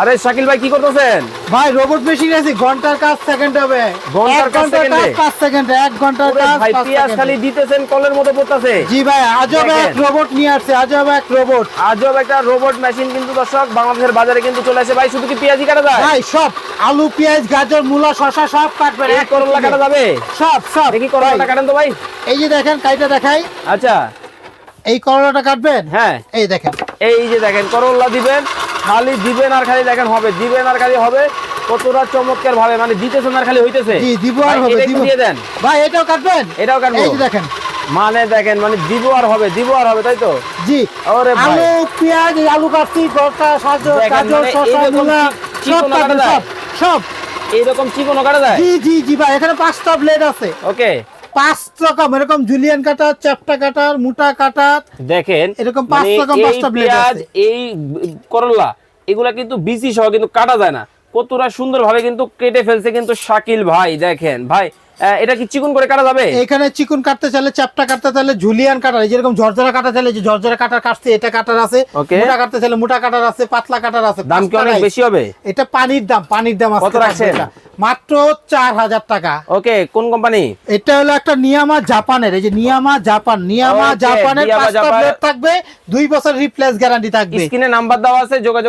আরে শাকিল ভাই কি করতেছেন? ভাই রোবট মেশিন আছে ঘণ্টার কাজ সেকেন্ড হবে। ঘণ্টার কাজ সেকেন্ডে? কাজ পাঁচ সেকেন্ডে এক ঘণ্টার কাজ ভাই সেকেন্ডে। খালি দিতেছেন কলের মতো পড়তাছে। জি ভাই আজব এক রোবট নিয়ে আসছে আজব এক রোবট আজব একটা রোবট মেশিন কিন্তু দর্শক বাংলাদেশের বাজারে কিন্তু চলে আসে। ভাই শুধু কি পেঁয়াজি কাটা যায়? ভাই সব আলু পেঁয়াজ গাজর মূলা শসা সব কাটবেন এক করলা কাটা যাবে? সব সব দেখি করলাটা কাটেন তো ভাই। এই যে দেখেন কাইটা দেখাই। আচ্ছা। এই করলাটা কাটবেন? হ্যাঁ। এই দেখেন। এই যে দেখেন করলা দিবেন। খালি দিবেন আর খালি দেখেন হবে দিবেন আর খালি হবে কতটা চমৎকার ভাবে মানে দিতেছেন আর খালি হইতেছে। জি দিব আর হবে দিব। দিয়ে দেন। ভাই এটাও কাটবেন? এটাও কাটবো। এই দেখেন। মানে দেখেন মানে দিব আর হবে দিব আর হবে তাই তো? জি। ওরে ভাই। আলু পেঁয়াজ আলু কাটছি গরটা সাজো গাজর মানে শসা মূলা সব কাটা সব সব। এইরকম চিকনও কাটা যায়? জি জি জি ভাই এখানে পাঁচটা ব্লেড আছে। ওকে পাঁচ রকম এরকম জুলিয়ান কাটার চ্যাপটা কাটার মোটা কাটার দেখেন এরকম পাঁচ মানে রকম পাঁচটা আছে। এই করলা এগুলা কিন্তু বিসি সহ কিন্তু কাটা যায় না কতটা সুন্দর ভাবে কিন্তু কেটে ফেলছে কিন্তু শাকিল ভাই দেখেন ভাই এটা কি চিকন করে কাটা যাবে? এখানে চিকন কাটতে চাইলে চ্যাপটা কাটতে চাইলে জুলিয়ান কাটার যেরকম ঝরঝরা কাটা চাইলে যে ঝরঝরা কাটার কাটছে এটা কাটার আছে মোটা কাটতে চাইলে মোটা কাটার আছে পাতলা কাটার আছে দাম কি অনেক বেশি হবে? এটা পানির দাম পানির দাম কত রাখছেন? মাত্র চার হাজার টাকা। ওকে কোন কোম্পানি? এটা হলো একটা নিয়ামা জাপানের এই যে নিয়ামা জাপান নিয়ামা জাপানের পাঁচটা। প্লেট থাকবে দুই বছর রিপ্লেস গ্যারান্টি থাকবে। স্ক্রিনে নাম্বার দেওয়া আছে যোগাযোগ